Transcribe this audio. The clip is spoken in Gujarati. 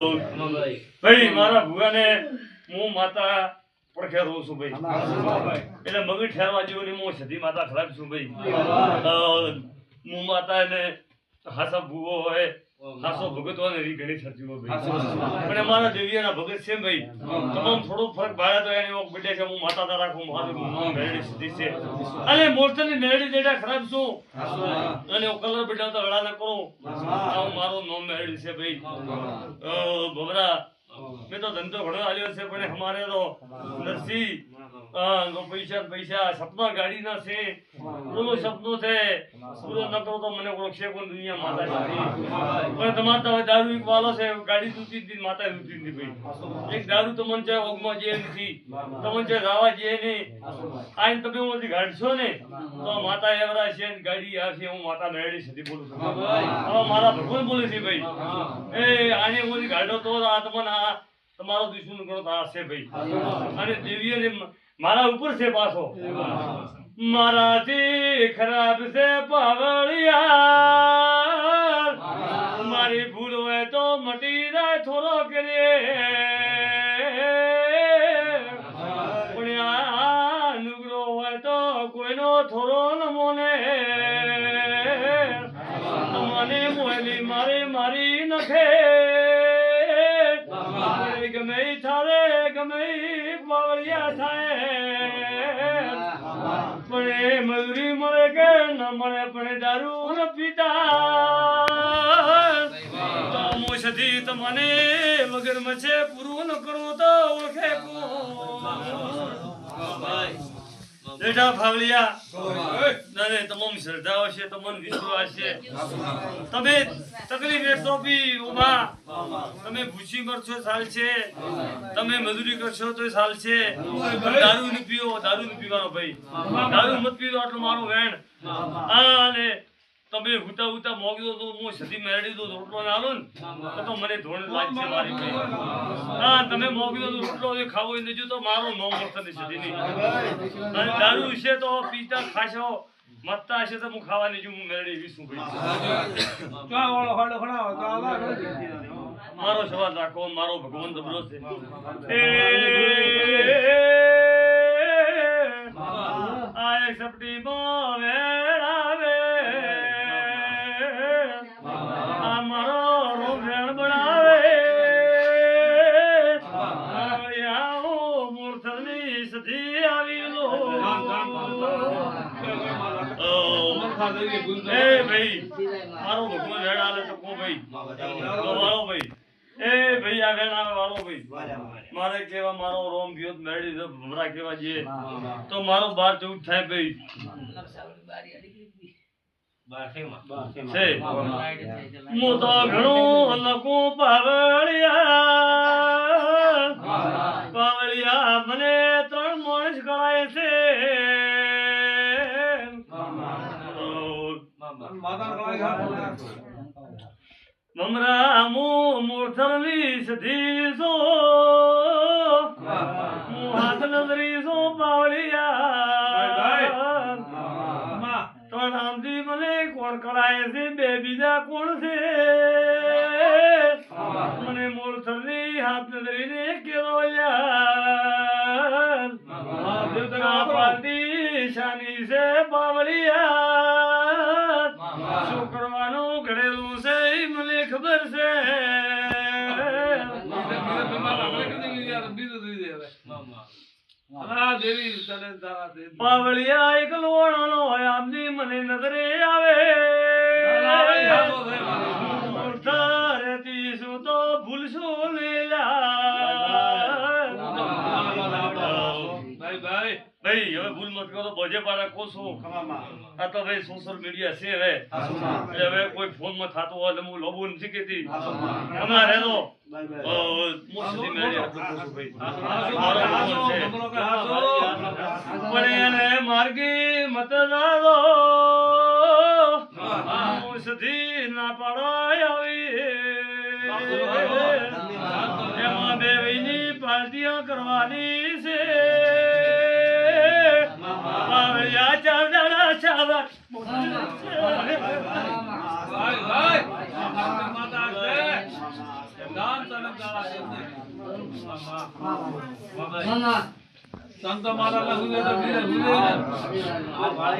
ભાઈ મારા ભુવાને હું માતા પડખે રહું છું ભાઈ. એટલે મગજ ઠેરવા જેવું નહીં હું સધી માતા ખરાબ છું ભાઈ. હું માતા ને હાસા ભૂવો હોય હાસો ભગત હોય ને ઘણી થતી હોય ભાઈ. પણ અમારા દેવીયાના ભગત છે ભાઈ તમામ થોડો ફરક ભાડે તો એને ઓક બેઠે છે હું માતા તારા રાખું મારું મેરડી સીધી છે. અને મોરતની મેરડી દેડા ખરાબ છું. અને ઓ કલર બેઠા તો લડા ના કરું. હું મારો નામ મેરડી છે ભાઈ. ઓ ભમરા મેં તો ધંધો ઘણો આલ્યો છે પણ અમારે તો નરસિંહ તો પૈસા પૈસા સપના ગાડીના છે. પૂરો સપનો છે? પૂરો નકરો તો મને ઓળખશે કોણ દુનિયા માતા પણ તમારે તો દારૂ એક વાલો છે ગાડી દૂતી જ માતા જ ભાઈ. એક દારૂ તમને છે ઓગમાં જે નથી. તમને છે રાવા જે નહીં આઈને તમે ગાડશો ને તો માતા એવરા છે ને ગાડી છે હું માતા મેળવી છે બોલું છું. હવે મારા ભગવાન બોલે છે ભાઈ. એ આને ઓછી ગાડો તો આ તમને આ તમારો દુશ્મન ગણો તો આ છે ભાઈ. અને દેવીએ મારા ઉપર છે પાછો. મારાથી ખરાબ છે પાવળિયા મારી ભૂલ હોય તો મટી જાય થોડો કરીએ। પણ આ નુગરો હોય તો કોઈનો થોડો નમો ને। મને મોલી મારી મારી નખે। મારે ગમે થારે ગમે પાવળિયા થાય। મજૂરી મળે કે ન મળે પણ દારૂ ન પીતા મોસથી તો મને વગર મચે પૂરું ન કરવું તો ઓળખે બેટા ફાવલિયા નરે તમામ શ્રદ્ધા હશે તમામ વિશ્વાસ છે. તમે તકલીફ એટલો બી ઊભા તમે ભૂસી મરશો સાલ છે. તમે મજૂરી કરશો તો સાલ છે. દારૂ ન પીવો દારૂ ન પીવાનો ભાઈ દારૂ મત પીવો એટલો મારો વેણ. આ તમે હુતા હુતા મોગી દો તો હું સીધી મેળવી દો રોટલો ના આલો ને, તો મને ધોણ લાગશે મારી હા તમે મોગી તો રોટલો જે ખાવો એ નહીં તો મારો નો મળશે નહીં સીધી નહીં. અને દારૂ છે તો પીતા ખાશો, મત્તા હશે તો હું ખાવાની જો હું મેળવી વીસું ભાઈ મારો સવાલ રાખો, મારો ભગવાન દબરો છે. રોભેણ બનાવે આવો મૂર્ધની સધી આવી લો એ ભાઈ મારો ભગવાન વેણ આલે તો કો ભાઈ. વાળો ભાઈ. એ ભાઈ આ વેણ આવે વાળો ભાઈ. મારે કેવા મારો રોમ ગયો મેળી ભમરા કેવા જઈએ. તો મારો બાર ચૌદ થાય ભાઈ. હું તો ઘણું લખું પાવળિયા. પાવળિયા મને ત્રણ માણસ ગણાય છે. મમરા મુ મૂર્ધની સધી બીજા કોણ છે? મને મૂર્ધની હાથ નજરીને કેરો યાર પાર્ટી શાની છે પાવળિયા શું કરવાનું ઘડેલું છે મને ખબર છે. પાવળિયા એક લોણાનો હોય આમની મને નજરે આવે. ભાઈ હવે ભૂલ મત કરો બોજે પાડા કોસો આ તો ભાઈ સોશિયલ મીડિયા છે હવે. એટલે હવે કોઈ ફોનમાં થતું હોય હું લોબો નથી કેતી અમારે તો. પણ એને માર્ગી મત નાલો સુધી ના પડાય આવી. એમાં બે વહીની પાર્ટીઓ કરવાની છે. ચાવા ભાઈ